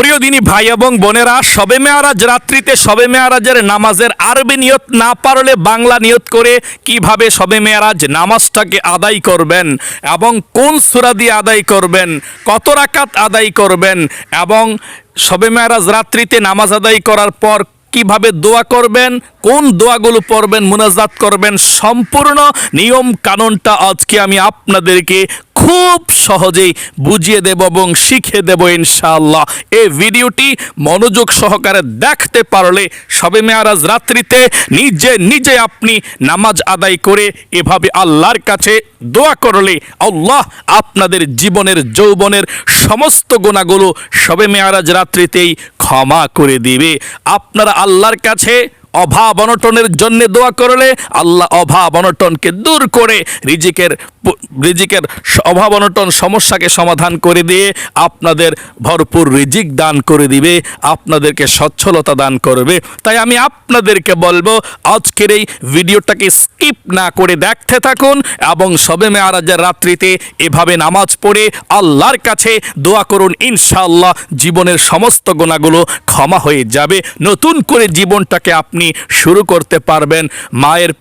প্রিয় দিনী ভাই এবং বোনেরা সবে মেয়ারাজ রাত্রিতে সবে মেয়ারাজের নামাজের আরবি নিয়ত না পারলে বাংলা নিয়ত করে কীভাবে সবে মেয়ারাজ নামাজটাকে আদায় করবেন এবং কোন সূরা দিয়ে আদায় করবেন, কত রাকাত আদায় করবেন এবং সবে মেয়ারাজ রাত্রিতে নামাজ আদায় করার পর কীভাবে দোয়া করবেন, কোন দোয়াগুলো পড়বেন, মুনাজাত করবেন, সম্পূর্ণ নিয়ম কানুনটা আজকে আমি আপনাদেরকে খুব সহজেই বুঝিয়ে দেব এবং শিখে দেব ইনশাআল্লাহ। এই ভিডিওটি মনোযোগ সহকারে দেখতে পারলে সবে মেয়ারাজ রাত্রিতে নিজে নিজে আপনি নামাজ আদায় করে এভাবে আল্লাহর কাছে দোয়া করলে আল্লাহ আপনাদের জীবনের যৌবনের সমস্ত গুণাগুলো সবে মেয়ারাজ রাত্রিতেই ক্ষমা করে দিবে। আপনারা আল্লাহর কাছে অভাব অনটনের জন্য দোয়া করলে আল্লাহ অভাব অনটনকে দূর করে রিজিকের রিজিকের অভাব অনটন সমস্যাকে সমাধান করে দিয়ে আপনাদের ভরপুর রিজিক দান করে দিবে, আপনাদেরকে সচ্ছলতা দান করবে। তাই আমি আপনাদেরকে বলব, আজকের এই ভিডিওটাকে স্কিপ না করে দেখতে থাকুন এবং সবে মেয়ারাজের রাত্রিতে এভাবে নামাজ পড়ে আল্লাহর কাছে দোয়া করুন, ইনশাআল্লাহ জীবনের সমস্ত গোনাগুলো ক্ষমা হয়ে যাবে। নতুন করে জীবনটাকে আপনি শুরু করতে পারবেন। মায়ের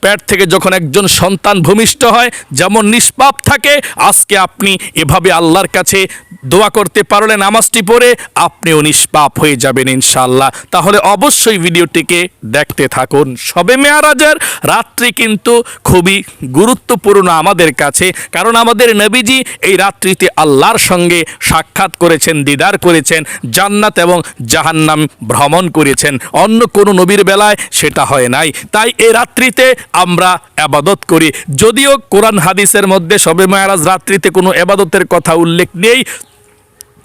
পে- পেট থেকে যখন একজন সন্তান ভূমিষ্ঠ হয়, যেমন নিষ্পাপ থাকে, আজকে আপনি এভাবে আল্লাহর কাছে দোয়া করতে পারলে, নামাজটি পড়ে আপনিও নিষ্পাপ হয়ে যাবেন ইনশাআল্লাহ। তাহলে অবশ্যই ভিডিওটিকে দেখতে থাকুন। সবে মেয়ারাজের রাত্রি কিন্তু খুবই গুরুত্বপূর্ণ আমাদের কাছে, কারণ আমাদের নবীজি এই রাত্রিতে আল্লাহর সঙ্গে সাক্ষাৎ করেছেন, দিদার করেছেন, জান্নাত এবং জাহান্নাম ভ্রমণ করেছেন। অন্য কোনো নবীর বেলায় সেটা হয় নাই। তাই এই রাত্রিতে আমরা আবাদত করি। যদিও কোরআন হাদিসের মধ্যে সবে মায়ারাজ রাত্রিতে কোনো এবাদতের কথা উল্লেখ নেই,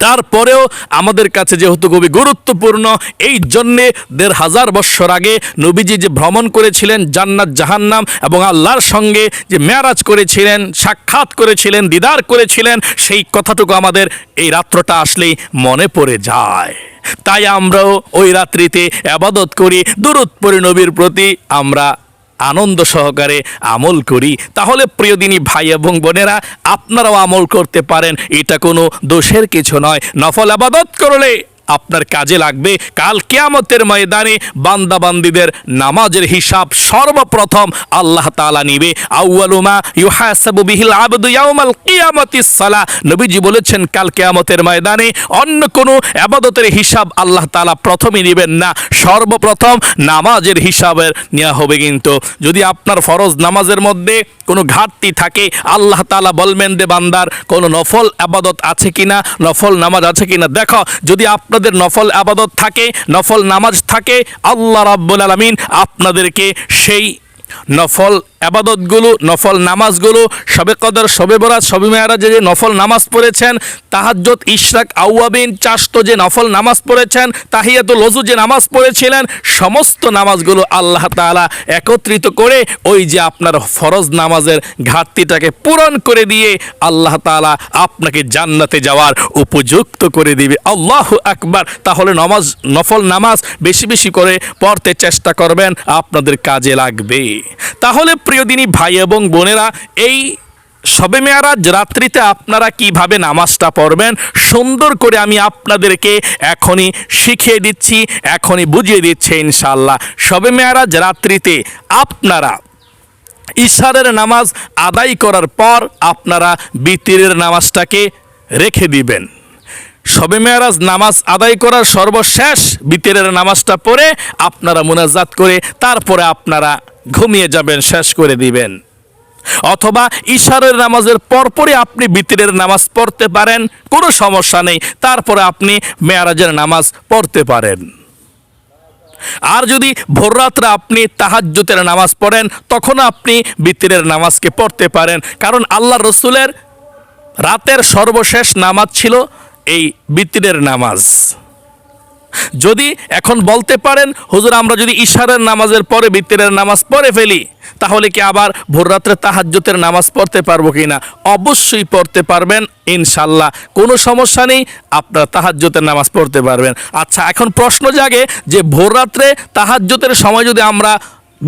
তারপরেও আমাদের কাছে যেহেতু খুবই গুরুত্বপূর্ণ, এই জন্যে দেড় হাজার বৎসর আগে নবীজি যে ভ্রমণ করেছিলেন জান্নাত জাহান্নাম এবং আল্লাহর সঙ্গে যে মেয়ারাজ করেছিলেন, সাক্ষাৎ করেছিলেন, দিদার করেছিলেন, সেই কথাটুকু আমাদের এই রাত্রটা আসলেই মনে পড়ে যায়। তাই আমরাও ওই রাত্রিতে আবাদত করি পরি নবীর প্রতি, আমরা আনন্দ সহকারে আমল করি, তাহলে প্রিয়দিনী ভাই এবং বোনেরা আপনারাও আমল করতে পারেন। এটা কোনো দোষের কিছু নয়। নফল আবাদত করলে আপনার কাজে লাগবে। কাল কেয়ামতের ময়দানে বান্দাবান্দিদের নামাজের হিসাব সর্বপ্রথম আল্লাহ তাআলা নিবে। আউয়ালুমা ইউহাসাবু বিহিল আবদু ইয়াউমাল কিয়ামাতিস সালা। নবীজি বলেছেন, কাল কেয়ামতের ময়দানে অন্য কোনো আবাদতের হিসাব আল্লাহ তাআলা প্রথমে নেবেন না। সর্বপ্রথম নামাজের হিসাবের নেওয়া হবে কিন্তু। যদি আপনার ফরজ নামাজের মধ্যে কোনো ঘাটতি থাকে, আল্লাহ তাআলা বলবেন দে বান্দার কোনো নফল আবাদত আছে কিনা, নফল নামাজ আছে কিনা, দেখো, যদি আপনাদের নফল আবাদত থাকে নফল নামাজ থাকে আল্লাহ রাব্বুল আলমিন আপনাদেরকে সেই নফল আবাদতগুলো, নফল নামাজগুলো, সবে কদর, সবে বরাত, সবে মেয়ারাজে যে নফল নামাজ পড়েছেন তাহাজ্জত ইশরাক আউয়াবিন চাষ্ট যে নফল নামাজ পড়েছেন, তাহিয়াতুল লজু যে নামাজ পড়েছিলেন, সমস্ত নামাজগুলো আল্লাহ তাআলা একত্রিত করে ওই যে আপনার ফরজ নামাজের ঘাটতিটাকে পূরণ করে দিয়ে আল্লাহ তাআলা আপনাকে জান্নাতে যাওয়ার উপযুক্ত করে দিবে। আল্লাহ আকবার। তাহলে নামাজ, নফল নামাজ বেশি বেশি করে পড়তে চেষ্টা করবেন, আপনাদের কাজে লাগবে। তাহলে প্রিয়দিনী ভাই এবং বোনেরা, এই সবে মেয়ারাজ রাত্রিতে আপনারা কীভাবে নামাজটা পড়বেন, সুন্দর করে আমি আপনাদেরকে এখনই শিখিয়ে দিচ্ছি, এখনই বুঝিয়ে দিচ্ছি ইনশাল্লাহ সবে মেয়ারাজ রাত্রিতে আপনারা ইশারের নামাজ আদায় করার পর আপনারা বিতিরের নামাজটাকে রেখে দিবেন। সবে মেয়ারাজ নামাজ আদায় করার সর্বশেষ বিতিরের নামাজটা পড়ে আপনারা মুনাজাত করে তারপরে আপনারা ঘুমিয়ে যাবেন, শেষ করে দিবেন। অথবা ইশারের নামাজের পরপরই আপনি বিতিরের নামাজ পড়তে পারেন, কোনো সমস্যা নেই। তারপরে আপনি মেয়ারাজের নামাজ পড়তে পারেন। আর যদি ভোররাত্রে আপনি তাহাজ্জুতের নামাজ পড়েন তখন আপনি বিতিরের নামাজকে পড়তে পারেন। কারণ আল্লাহ রসুলের রাতের সর্বশেষ নামাজ ছিল এই বিতিরের নামাজ। যদি এখন বলতে পারেন, হুজুর, আমরা যদি ইশারের নামাজের পরে বিতিরের নামাজ পড়ে ফেলি, তাহলে কি আবার ভোররাত্রে তাহাজ্জুতের নামাজ পড়তে পারব কি না অবশ্যই পড়তে পারবেন ইনশাল্লাহ কোনো সমস্যা নেই, আপনারা তাহাজ্জুতের নামাজ পড়তে পারবেন। আচ্ছা এখন প্রশ্ন জাগে যে ভোররাত্রে তাহাজ্জুতের সময় যদি আমরা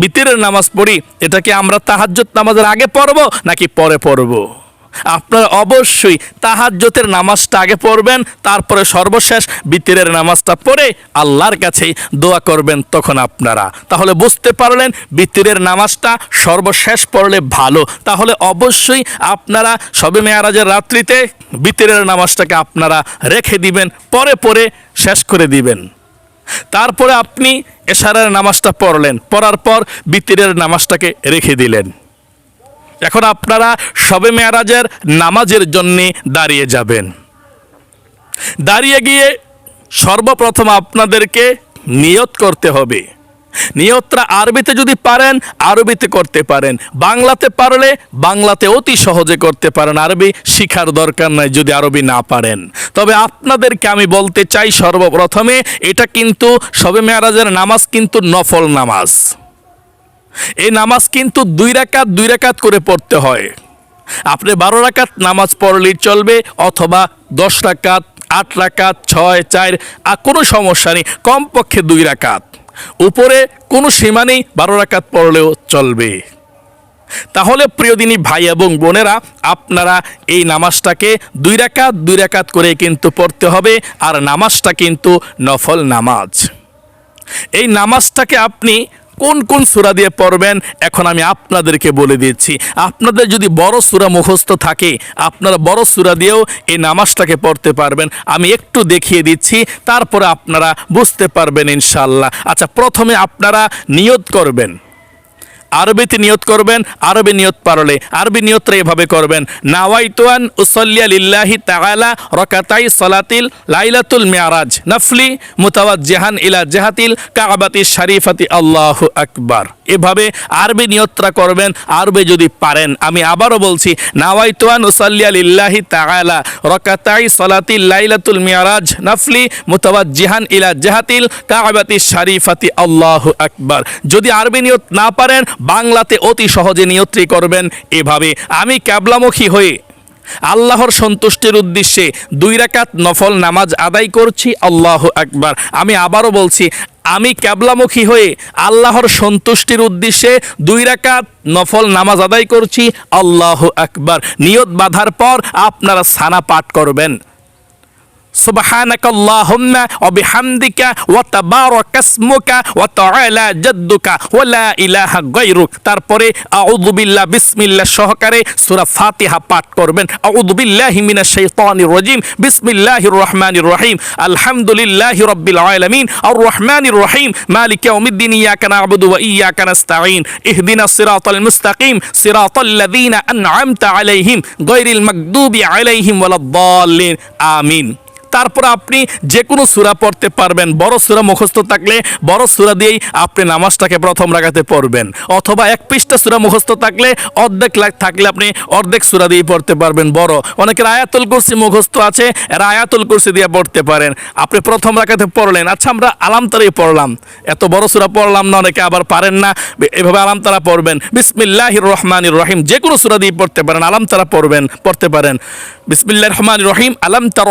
বিতিরের নামাজ পড়ি, এটা কি আমরা তাহাজ্জুত নামাজের আগে পড়ব নাকি পরে পড়ব? আপনারা অবশ্যই তাহাজ্জতের নামাজটা আগে পড়বেন, তারপরে সর্বশেষ বিতিরের নামাজটা পড়ে আল্লাহর কাছে দোয়া করবেন তখন আপনারা। তাহলে বুঝতে পারলেন বিতিরের নামাজটা সর্বশেষ পড়লে ভালো। তাহলে অবশ্যই আপনারা সবে মেয়ারাজের রাত্রিতে বিতিরের নামাজটাকে আপনারা রেখে দিবেন, পরে পরে শেষ করে দিবেন। তারপরে আপনি এশারের নামাজটা পড়লেন, পড়ার পর বিতিরের নামাজটাকে রেখে দিলেন। এখন আপনারা সবে মেয়ারাজের নামাজের জন্যে দাঁড়িয়ে যাবেন। দাঁড়িয়ে গিয়ে সর্বপ্রথম আপনাদেরকে নিয়ত করতে হবে। নিয়তটা আরবিতে যদি পারেন, আরবিতে করতে পারেন। বাংলাতে পারলে বাংলাতে অতি সহজে করতে পারেন। আরবি শিখার দরকার নাই যদি আরবি না পারেন। তবে আপনাদেরকে আমি বলতে চাই সর্বপ্রথমে, এটা কিন্তু সবে মেয়ারাজের নামাজ কিন্তু নফল নামাজ। এই নামাজ কিন্তু দুই রাকাত দুই রাকাত করে পড়তে হয়। আপনি বারো রাকাত নামাজ পড়লেই চলবে অথবা দশ রাকাত, আট রাকাত, ছয়, চার, আর কোনো সমস্যা নেই, কমপক্ষে দুই রাকাত। উপরে কোনো সীমা নেই, বারো রাকাত পড়লেও চলবে। তাহলে প্রিয়দিনী ভাই এবং বোনেরা, আপনারা এই নামাজটাকে দুই রাকাত দুই রাকাত করে কিন্তু পড়তে হবে, আর নামাজটা কিন্তু নফল নামাজ। এই নামাজটাকে আপনি কোন কোন সুরা দিয়ে পড়বেন? এখন আমি আপনাদেরকে বলে দিচ্ছি। আপনাদের যদি বড় সুরা মুখস্থ থাকে, আপনারা বড় সুরা দিয়েও এই নামাজটাকে পড়তে পারবেন। আমি একটু দেখিয়ে দিচ্ছি, তারপরে আপনারা বুঝতে পারবেন ইনশাল্লাহ আচ্ছা প্রথমে আপনারা নিয়ত করবেন। আরবিতে নিয়ত করবেন, আরবি নিয়ত পারলে, আরবি নিয়তটা এভাবে করবেন। নাওয়াইতুয়ান উসল্লিয়া লিল্লাহি তাআলা রকাতাই সলাতিল লাইলাতুল মিয়ারাজ। নফলি মুতাওয়াজ্জিহান ইলা জাহাতিল কাবাতি শরীফাতি আল্লাহু আকবার। এভাবে আরবি নিয়তটা করবেন, আরবি যদি পারেন। আমি আবারও বলছি, নাওয়াইতুয়ান উসল্লিয়া লিল্লাহি তাআলা রকাতাই সলাতিল লাইলাতুল মিয়ারাজ। নফলি মুতাওয়াজ্জিহান ইলা জাহাতিল কাবাতি শরীফাতি আল্লাহু আকবার। যদি আরবি নিয়ত না পারেন বাংলাতে অতি সহজে নিয়ত্রী করবেন এভাবে আমি ক্যাবলামুখী হয়ে আল্লাহর সন্তুষ্টির উদ্দেশ্যে দুই রাকাত নফল নামাজ আদায় করছি, আল্লাহ আকবার। আমি আবারও বলছি, আমি ক্যাবলামুখী হয়ে আল্লাহর সন্তুষ্টির উদ্দেশ্যে দুই রাকাত নফল নামাজ আদায় করছি, আল্লাহ আকবার। নিয়ত বাঁধার পর আপনারা সানা পাঠ করবেন। سبحانك اللهم وبحمدك وتبارك اسمك وتعالى جدك ولا إله غيرك. তারপরে أعوذ بالله بسم الله সহকারে সূরা ফাতিহা পাঠ করবেন। أعوذ بالله من الشيطان الرجيم بسم الله الرحمن الرحيم الحمد لله رب العالمين الرحمن الرحيم مالك يوم الدين إياك نعبد وإياك نستعين اهدنا الصراط المستقيم صراط الذين أنعمت عليهم غير المغضوب عليهم ولا الضالين. آمين. তারপর আপনি যে কোনো সূরা পড়তে পারবেন। বড় সূরা মুখস্থ থাকলে, বড় সূরা দিয়েই আপনি নামাজটাকে প্রথম রাখাতে পড়বেন। অথবা এক পৃষ্ঠা সূরা মুখস্থ থাকলে, অর্ধেক লাগ থাকলে আপনি অর্ধেক সূরা দিয়ে পড়তে পারবেন। বড়। অনেকের আয়াতুল কুরসি মুখস্থ আছে, এরা আয়াতুল কুরসি দিয়ে পড়তে পারেন। আপনি প্রথম রাখাতে পড়লেন। আচ্ছা আমরা আলামতারাই পড়লাম। এত বড় সূরা পড়লাম না, অনেকে আবার পারেন না। এভাবে আলামতারা পড়বেন। বিসমিল্লাহির রহমানির রহিম। যে কোনো সূরা দিয়ে পড়তে পারেন, আলামতারা পড়বেন, পড়তে পারেন। বিসমিল্লাহির রহমানির রহিম। আলাম তারা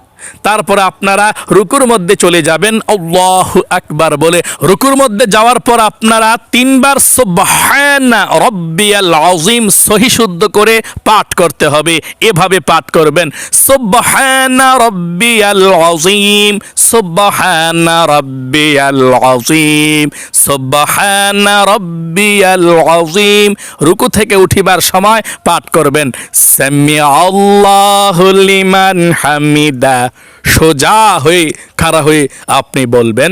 তারপরে আপনারা রুকুর মধ্যে চলে যাবেন, আল্লাহ আকবার বলে। রুকুর মধ্যে যাওয়ার পর আপনারা তিনবার সুবহানা রব্বিয়াল আযীম সহি শুদ্ধ করে পাঠ করতে হবে। এভাবে পাঠ করবেন, সুবহানা রব্বিয়াল আযীম, সুবহানা রব্বিয়াল আযীম, সুবহানা রব্বিয়াল আযীম। রুকু থেকে উঠিবার সময় পাঠ করবেন সামি আল্লাহু লিমান হামিদা। সোজা হয়ে, খাড়া হয়ে আপনি বলবেন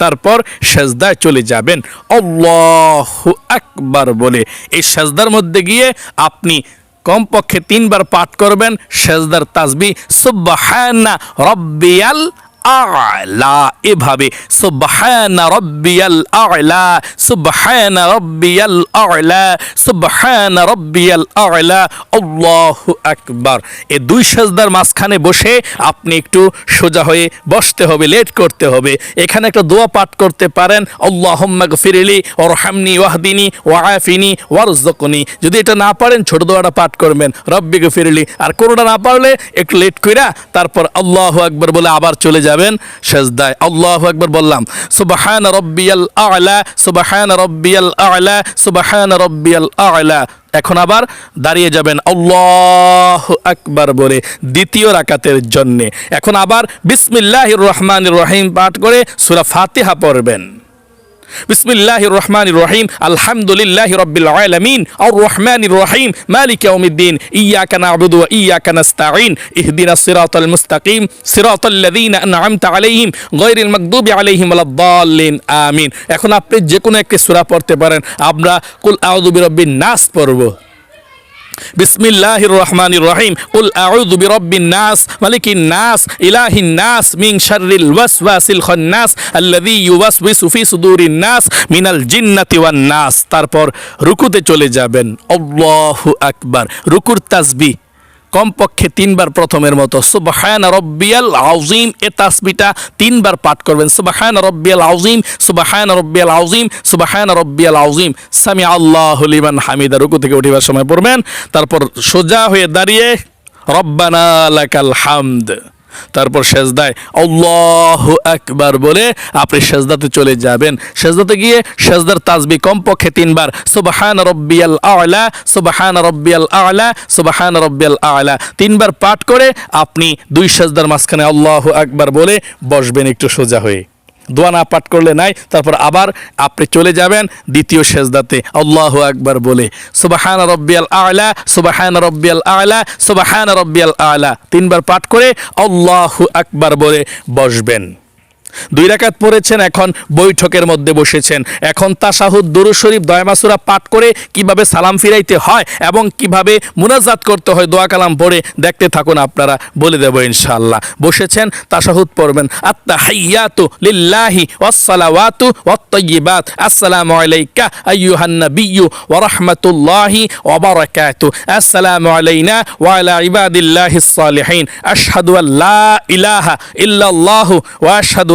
তারপর সেজদায় চলে যাবেন, আল্লাহু আকবার বলে। এই সেজদার মধ্যে গিয়ে আপনি কমপক্ষে তিনবার পাঠ করবেন, সেজদার তাসবি সুবহানা রব্বিয়াল আ'লা এভাবে, সুবহানা রব্বিয়াল আ'লা রব্বিয়াল আ'লা রব্বিয়াল আ'লা, আল্লাহু আকবার। দুই সাজদার মাঝখানে বসে আপনি একটু সোজা হয়ে বসতে হবে, লেট করতে হবে। এখানে একটা দোয়া পাঠ করতে পারেন, আল্লাহুম্মা গফিরলি ওরহামনি ওয়াহদিনি ওয়াআফিনি ওয়ারজুকনি যদি এটা না পারেন, ছোট দোয়াটা পাঠ করবেন, রব্বি গফিরলি। আর কোনোটা না পারলে, একটু লেট কইরা তারপর আল্লাহু আকবার বলে আবার চলে যাবেন সেজদায়। আল্লাহ একবার বললাম, সুবাহান রব্বিয়াল আ'লা, সুবাহান রব্বিয়াল আ'লা, সুবাহান রব্বিয়াল আ'লা। এখন আবার দাঁড়িয়ে যাবেন আল্লাহ আকবার বলে দ্বিতীয় রাকাতের জন্যে। এখন আবার বিসমিল্লাহ রহমান রহিম পাঠ করে সুরা ফাতিহা পড়বেন। বিসমিল্লাহির রহমান রহিম আলহামদুলিল্লাহ রব্বিল আলমিন। আর রহমান রহিম মালিক ইয়াউমিদ্দিন। ইয়াকা না'বুদু ওয়া ইয়াকা নাস্তাঈন। ইহদিনাস সিরাতাল মুস্তাকিম। সিরাতাল লাযীনা আন'আমতা আলাইহিম। গায়রিল মাগদুবি আলাইহিম ওয়ালাদ-দাল্লিন আমিন। এখন আপনি যে কোনো একটি সূরা পড়তে পারেন। আমরা কুল আউযু বিরাব্বিন নাস পড়ব। বিসমিল্লাহির রহমানির রহিম কুল আউযু বিরাব্বিন নাস মালিকিন নাস ইলাহিন নাস মিন শাররিল ওয়াসওয়াসিল খান্নাস আল্লাযী ইউওয়াসওয়িসু ফি সুদুরিন নাস মিনাল জিন্নাতি ওয়ান নাস তারপর রুকুতে চলে যাবেন। আল্লাহু আকবার। রুকুর তাসবিহ। কমপক্ষে তিনবার প্রথমের মতো। সুবাহান রব্বিয়াল আউজিম এ তাসবিটা তিনবার পাঠ করবেন। সুবাহান রব্বিয়াল আউজিম সুবাহান রব্বিয়াল আউজিম সুবাহান রব্বিয়াল আউজিম সামি আল্লাহ লিমান হামিদা। রুকু থেকে উঠিবার সময় পড়বেন। তারপর সোজা হয়ে দাঁড়িয়ে রব্বানা লাকাল হামদ। তারপর সেজদায় আল্লাহ একবার বলে আপনি সেজদাতে চলে যাবেন। সেজদাতে গিয়ে সেজদার তাজবি কমপক্ষে তিনবার, সুবাহান রব্বিয়াল আলা, সুবাহান রব্বিয়াল আলা, সুবাহান রব্বিয়াল আলা। তিনবার পাঠ করে আপনি দুই সেজদার মাঝখানে আল্লাহ একবার বলে বসবেন একটু সোজা হয়ে। দোয়া না পাঠ করলে নাই, তারপর আবার আপনি চলে যাবেন দ্বিতীয় সেজদাতে। আল্লাহ আকবার বলে, সুবাহান রব্বিয়াল আলা, সুবাহান রব্বিয়াল আলা, সুবাহান রব্বিয়াল আলা। তিনবার পাঠ করে আল্লাহ আকবার বলে বসবেন। দুই রাকাত পড়েছেন, এখন বৈঠকের মধ্যে বসেছেন। এখন তাসাহুদ দুরু শরীফ দয়মাসুরা পাঠ করে কীভাবে সালাম ফিরাইতে হয় এবং কীভাবে মুনাজাত করতে হয়, দোয়া কালাম পড়ে দেখতে থাকুন আপনারা, বলে দেব ইনশাআল্লাহ। বসেছেন তাসাহুদ পড়বেন আত্মা হাইয়াতু লিল্লাহি ওয়াসসালাওয়াতু ওয়াত্তাইয়িবাত আসসালামু আলাইকা আইয়ুহান নাবিয়্যু ওয়া রাহমাতুল্লাহি ওয়া বারাকাতু, আসসালামু আলাইনা ওয়া আলা ইবাদিল্লাহিস সালিহিন, আশহাদু আল লা ইলাহা ইল্লাল্লাহু ওয়া আশহাদু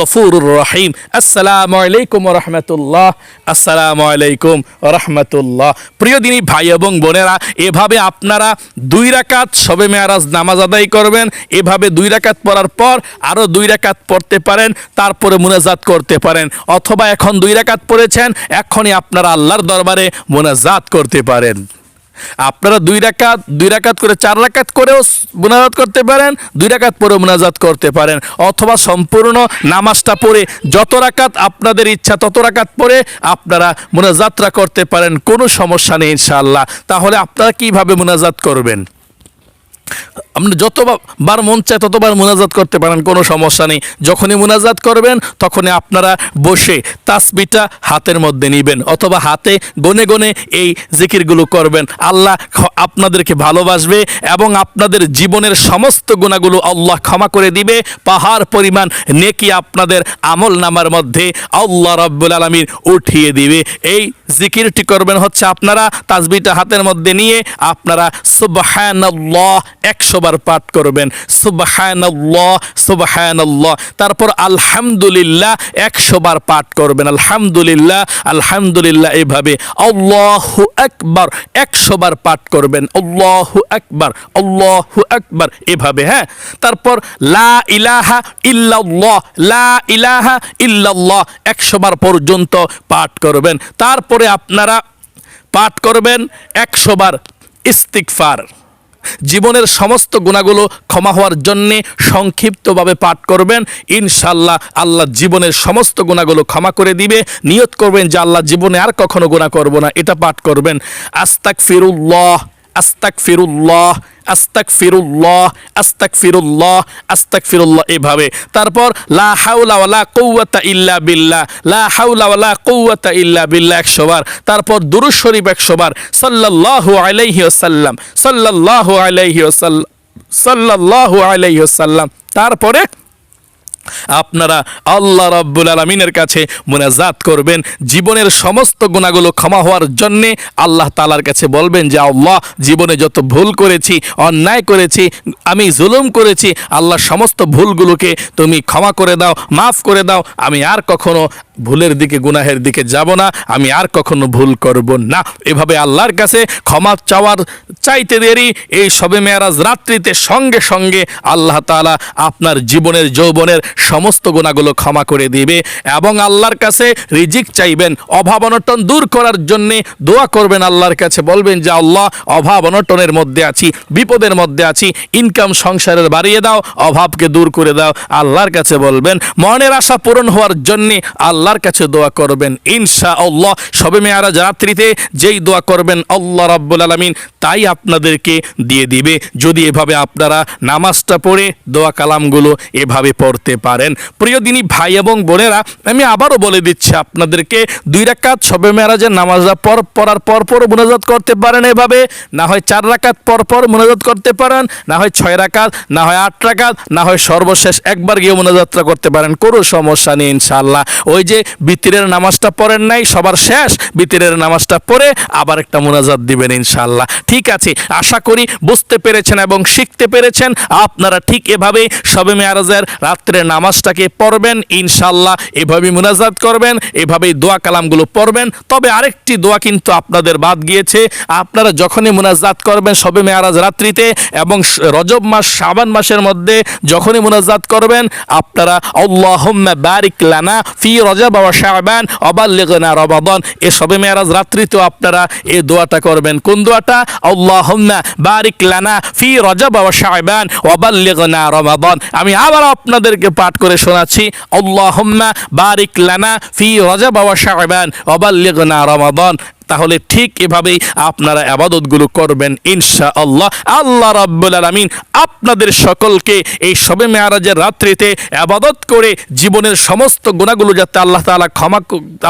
গফুরুর রহিম। আসসালামু আলাইকুম রহমতুল্লাহ। আসসালামু আলাইকুম রহমতুল্লাহ। প্রিয় দিনই ভাই এবং বোনেরা, এভাবে আপনারা দুই রাকাত সবে মেয়ারাজ নামাজ আদায় করবেন, এভাবে দুই রাকাত পড়ার পর আরও দুই রাকাত পড়তে পারেন, তারপরে মোনাজাত করতে পারেন। অথবা এখন দুই রাকাত পড়েছেন, এখনই আপনারা আল্লাহর দরবারে মোনাজাত করতে পারেন। আপনারা দুই রাকাত দুই রাকাত করে চার রাকাত করেও মোনাজাত করতে পারেন, দুই রাকাত পরেও মোনাজাত করতে পারেন। অথবা সম্পূর্ণ নামাজটা পড়ে যত রাকাত আপনাদের ইচ্ছা তত রাকাত পড়ে আপনারা মোনাজাতরা করতে পারেন, কোনো সমস্যা নেই ইনশাআল্লাহ। তাহলে আপনারা কীভাবে মোনাজাত করবেন? আপনি যতবার মন চায় ততবার মোনাজাত করতে পারেন, কোনো সমস্যা নেই। যখনই মোনাজাত করবেন, তখনই আপনারা বসে তাসবিটা হাতের মধ্যে নেবেন, অথবা হাতে গনে গনে এই জিকিরগুলো করবেন। আল্লাহ আপনাদেরকে ভালোবাসবে এবং আপনাদের জীবনের সমস্ত গুণাগুলো আল্লাহ ক্ষমা করে দিবে। পাহাড় পরিমাণ নেকি আপনাদের আমল নামার মধ্যে আল্লাহ রব্বুল আলমিন উঠিয়ে দিবে। এই জিকিরটি করবেন হচ্ছে আপনারা তাসবিটা হাতের মধ্যে নিয়ে আপনারা সুবহানাল্লাহ একশো বার পাঠ করবেন, সুবহানাল্লাহ সুবহানাল্লাহ। তারপর আলহামদুলিল্লাহ একশো বার পাঠ করবেন, আলহামদুলিল্লাহ আলহামদুলিল্লাহ এভাবে। আল্লাহু একবার একশো বার পাঠ করবেন, আল্লাহু একবার আল্লাহু একবার এভাবে হ্যাঁ? তারপর লা ইলাহা ইল্লাল্লাহ, লা ইলাহা ইল্লাল্লাহ, একশো বার পর্যন্ত পাঠ করবেন। তারপরে আপনারা পাঠ করবেন একশো বার ইস্তিকফার জীবনের সমস্ত গুণাগুলো ক্ষমা হওয়ার জন্যে সংক্ষিপ্তভাবে পাঠ করবেন। ইনশাল্লাহ আল্লাহ জীবনের সমস্ত গুণাগুলো ক্ষমা করে দিবে। নিয়ত করবেন যে আল্লাহ জীবনে আর কখনো গুণা করব না, এটা পাঠ করবেন। আস্তাক ফিরুল্লাহ আস্তাক ফিরুল্লাহ আস্তাক ফিরুল্লাহ আস্তাক ফিরুল্লাহ আস্তাক ফিরুল্লাহ এভাবে। তারপর, লা হাউলাওয়ালা কৌয়াতা ইল্লা বিল্লাহ, লা হাউলাওয়ালা কৌয়াতা ইল্লা বিল্লাহ একশোবার তারপর দুরুজ শরীফ একশোবার সাল্লাল্লাহু আলাইহি ওয়াসাল্লাম, সাল্লাল্লাহু আলাইহি ওয়াসাল্লাম, সাল্লাল্লাহু আলাইহি ওয়াসাল্লাম। তারপরে আপনারা আল্লাহ রাব্বুল আলমিনের কাছে মোনাজাত করবেন। জীবনের সমস্ত গুণাগুলো ক্ষমা হওয়ার জন্যে আল্লাহ তালার কাছে বলবেন যে, আল্লাহ, জীবনে যত ভুল করেছি, অন্যায় করেছি, আমি জুলুম করেছি, আল্লাহ সমস্ত ভুলগুলোকে তুমি ক্ষমা করে দাও, মাফ করে দাও। আমি আর কখনো ভুলের দিকে, গুনাহের দিকে যাব না, আমি আর কখনো ভুল করব না। এভাবে আল্লাহর কাছে ক্ষমা চাওয়ার চাইতে দেরি, এই সবে মেয়ারাজ রাত্রিতে সঙ্গে সঙ্গে আল্লাহ তাআলা আপনার জীবনের, যৌবনের সমস্ত গুণাগুলো ক্ষমা করে দিবে এবং আল্লাহর কাছে রিজিক চাইবেন, অভাব অনটন দূর করার জন্যে দোয়া করবেন আল্লাহর কাছে, বলবেন, যে আল্লাহ অভাব অনটনের মধ্যে আছি, বিপদের মধ্যে আছি ইনকাম সংসারের বাড়িয়ে দাও, অভাবকে দূর করে দাও। আল্লাহর কাছে বলবেন, মনের আশা পূরণ হওয়ার জন্যে আল্লাহর কাছে দোয়া করবেন ইনশা আল্লাহ সবে মেয়ারাজ রাত্রিতে যেই দোয়া করবেন, আল্লাহ রাব্বুল আলামিন তাই আপনাদেরকে দিয়ে দিবে। যদি এভাবে আপনারা নামাজটা পড়ে দোয়া কালামগুলো এভাবে পড়তে পারেন। প্রিয় দিনী ভাই এবং বোনেরা, আমি আবারও বলে দিচ্ছি আপনাদেরকে, দুই রাকাত সবে মেয়ারাজের নামাজটা পর পড়ার পর পর মোনাজাত করতে পারেন এভাবে। না হয় চার রাকাত পর পর মোনাজাত করতে পারেন, না হয় ছয় রাকাত, না হয় আট রাকাত, না হয় সর্বশেষ একবার গিয়ে মোনাজাতটা করতে পারেন। কোনো সমস্যা নেই, ইনশাআল্লাহ। ওই যে বিতিরের নামাজটা পড়েন নাই, সবার শেষ বিতিরের নামাজটা পড়ে আবার একটা মোনাজাত দিবেন ইনশাল্লাহ ঠিক আছে, আশা করি বুঝতে পেরেছেন এবং শিখতে পেরেছেন। আপনারা ঠিক এভাবেই সবে মেয়ারাজের রাত্রের নামাজটাকে পড়বেন ইনশাল্লাহ এভাবে মোনাজাত করবেন, এভাবেই দোয়া কালামগুলো পড়বেন। তবে আরেকটি দোয়া কিন্তু আপনাদের বাদ গিয়েছে। আপনারা যখনই মোনাজাত করবেন সবে মেয়ারাজ রাত্রিতে এবং রজব মাস, শাবান মাসের মধ্যে যখনই মোনাজাত করবেন, আপনারা আল্লাহুম্মা বারিক লানা ফি রজব ওয়া শাহবান অবাল্লিগনা রবাদন এ সবে মেয়ারাজ রাত্রিতেও আপনারা এই দোয়াটা করবেন। কোন দোয়াটা? আল্লাহুম্মা বারিক লানা ফি রজব ওয়া শাহবান অবাল্লিগনা রবাবন আমি আবার আপনাদেরকে পাঠ করে শোনাচ্ছি। আল্লাহুম্মা বারিক লানা ফি রজব ওয়া শাহবান অবাল্লিগনা রমাদান। তাহলে ঠিক এভাবেই আপনারা আবাদতগুলো করবেন ইনশা আল্লাহ আল্লাহ রাব্বুল আলামিন আপনাদের সকলকে এই সবে মেয়ারাজের রাত্রিতে আবাদত করে জীবনের সমস্ত গুণাগুলো যাতে আল্লাহ তালা ক্ষমা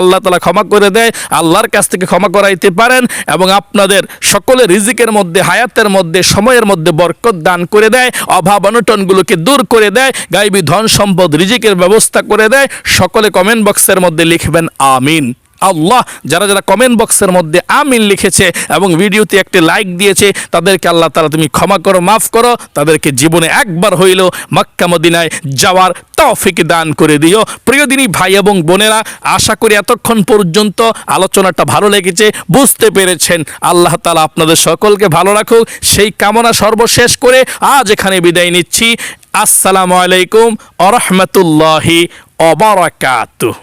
আল্লাহ তালা ক্ষমা করে দেয়, আল্লাহর কাছ থেকে ক্ষমা করাইতে পারেন এবং আপনাদের সকলের রিজিকের মধ্যে, হায়াতের মধ্যে, সময়ের মধ্যে বরকত দান করে দেয়, অভাব অনটনগুলোকে দূর করে দেয়, গাইবী ধন সম্পদ, রিজিকের ব্যবস্থা করে দেয়। সকলে কমেন্ট বক্সের মধ্যে লিখবেন, আমিন। আল্লাহ, যারা যারা কমেন্ট বক্সের মধ্যে আমিন লিখেছে এবং ভিডিওতে একটি লাইক দিয়েছে, তাদেরকে আল্লাহ তালা তুমি ক্ষমা করো, মাফ করো, তাদেরকে জীবনে একবার হইল মক্কা মদিনায় যাওয়ার তৌফিক দান করে দিও। প্রিয় দিনী ভাই এবং বোনেরা, আশা করি এতক্ষণ পর্যন্ত আলোচনাটা ভালো লেগেছে, বুঝতে পেরেছেন। আল্লাহ তালা আপনাদের সকলকে ভালো রাখুক, সেই কামনা সর্বশেষ করে আজ এখানে বিদায় নিচ্ছি। আসসালামু আলাইকুম আ রহমতুল্লাহি অবরাকাতুহ